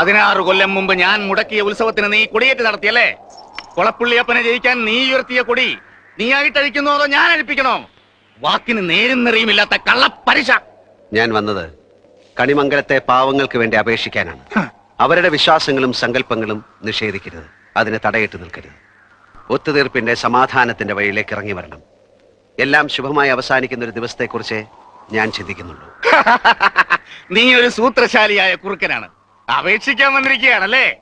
പതിനാറ് കൊല്ലം മുമ്പ് ഞാൻ മുടക്കിയ ഉത്സവത്തിന് നീ കൊടിയേറ്റ് നടത്തിയല്ലേ? കൊളപ്പുള്ളിയപ്പനെ ജയിക്കാൻ നീ ഉയർത്തിയ കൊടി നീ ആയിട്ടഴിക്കുന്നോ അതോ ഞാൻ അഴിപ്പിക്കണോ? വാക്കിന് നേരും നിറയുമില്ലാത്ത കള്ളപ്പരിശ. ഞാൻ വന്നത് കണിമംഗലത്തെ പാവങ്ങൾക്ക് വേണ്ടി അപേക്ഷിക്കാനാണ്. അവരുടെ വിശ്വാസങ്ങളും സങ്കല്പങ്ങളും നിഷേധിക്കരുത്. അതിനെ തടയിട്ട് നിൽക്കരുത്. ഒത്തുതീർപ്പിന്റെ സമാധാനത്തിന്റെ വഴിയിലേക്ക് ഇറങ്ങി വരണം. എല്ലാം ശുഭമായി അവസാനിക്കുന്ന ഒരു ദിവസത്തെക്കുറിച്ച് ഞാൻ ചിന്തിക്കുന്നുള്ളൂ. നീ ഒരു സൂത്രശാലിയായ കുറുക്കനാണ്. അപേക്ഷിക്കാൻ വന്നിരിക്കുകയാണല്ലേ?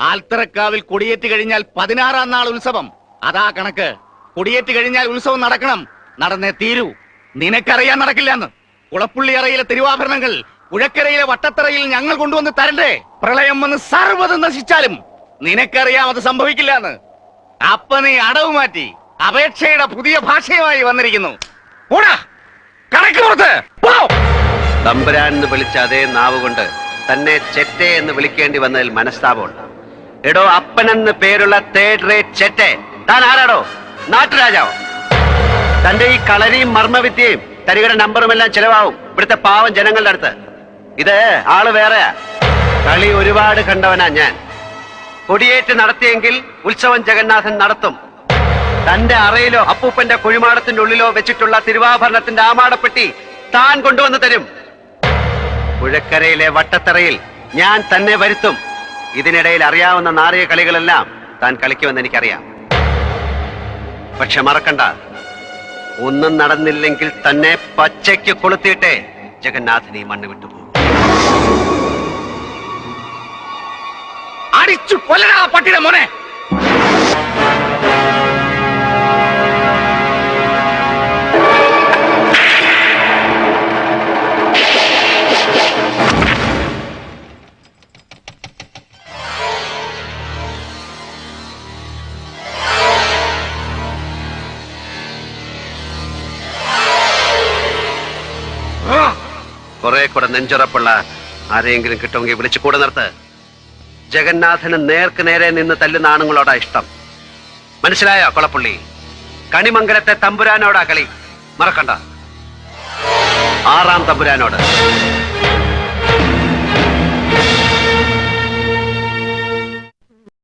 ആൽത്തറക്കാവിൽ കൊടിയേറ്റ് കഴിഞ്ഞാൽ പതിനാറാം നാൾ ഉത്സവം. അതാ കണക്ക്. കൊടിയേറ്റ് കഴിഞ്ഞാൽ ഉത്സവം നടക്കണം. നടന്നേ തീരൂ. നിനക്കറിയാൻ നടക്കില്ലെന്ന്. കുളപ്പുള്ളിയറയിലെ തിരുവാഭരണങ്ങൾ പുഴക്കരയിലെ വട്ടത്തറയിൽ ഞങ്ങൾ കൊണ്ടുവന്ന് തരണ്ടേ? പ്രളയം വന്ന് സർവതും നശിച്ചാലും നിനക്കറിയാം അത് സംഭവിക്കില്ലെന്ന്. അപ്പ നീ അടവ് മാറ്റി അപേക്ഷയുടെ പുതിയ ഭാഷയുമായി വന്നിരിക്കുന്നു. കണക്ക് പുറത്ത്. തമ്പുരാൻ വിളിച്ച അതേ നാവ് കൊണ്ട് തന്നെ ചെറ്റെ എന്ന് വിളിക്കേണ്ടി വന്നതിൽ മനസ്താപമുണ്ട്. എടോ അപ്പനെന്ന് പേരുള്ള തേർഡ് റേറ്റ് ചെറ്റെ. താൻ ആരാടോ? നാട്ടുരാജാവോ? തന്റെ ഈ കളരിയും മർമ്മവിദ്യയും തരികയുടെ നമ്പറും എല്ലാം ചെലവാകും. ഇവിടുത്തെ പാവം ജനങ്ങളുടെ അടുത്ത്. ഇത് ആൾ വേറെയാ. കളി ഒരുപാട് കണ്ടവനാ ഞാൻ. കൊടിയേറ്റ് നടത്തിയെങ്കിൽ ഉത്സവം ജഗന്നാഥൻ നടത്തും. തന്റെ അറയിലോ അപ്പൂപ്പന്റെ കുഴിമാടത്തിന്റെ ഉള്ളിലോ വെച്ചിട്ടുള്ള തിരുവാഭരണത്തിന്റെ ആമാടപ്പെട്ടി താൻ കൊണ്ടുവന്ന് തരും. പുഴക്കരയിലെ വട്ടത്തറയിൽ ഞാൻ തന്നെ വരുത്തും. ഇതിനിടയിൽ അറിയാവുന്ന നാറിയ കളികളെല്ലാം താൻ കളിക്കുമെന്ന് എനിക്കറിയാം. പക്ഷെ മറക്കണ്ട. ഒന്നും നടന്നില്ലെങ്കിൽ തന്നെ പച്ചയ്ക്ക് കൊളുത്തിയിട്ടേ ജഗന്നാഥനെ മണ്ണ് വിട്ടുപോകും അടിച്ചു കൊല്ലടാ പട്ടിയുടെ മോനെ. കുറെ കൂടെ നെഞ്ചുറപ്പുള്ള ആരെയെങ്കിലും കിട്ടുമെങ്കിൽ വിളിച്ചു കൂടെ നിർത്ത്. ജഗന്നാഥന് നേർക്ക് നേരെ നിന്ന് തല്ലുന്ന ആണുങ്ങളോടാ ഇഷ്ടം. മനസ്സിലായോ കൊളപ്പുള്ളി? കണിമംഗലത്തെ തമ്പുരാനോടാ കളി. മറക്കണ്ട. ആറാം തമ്പുരാനോട്.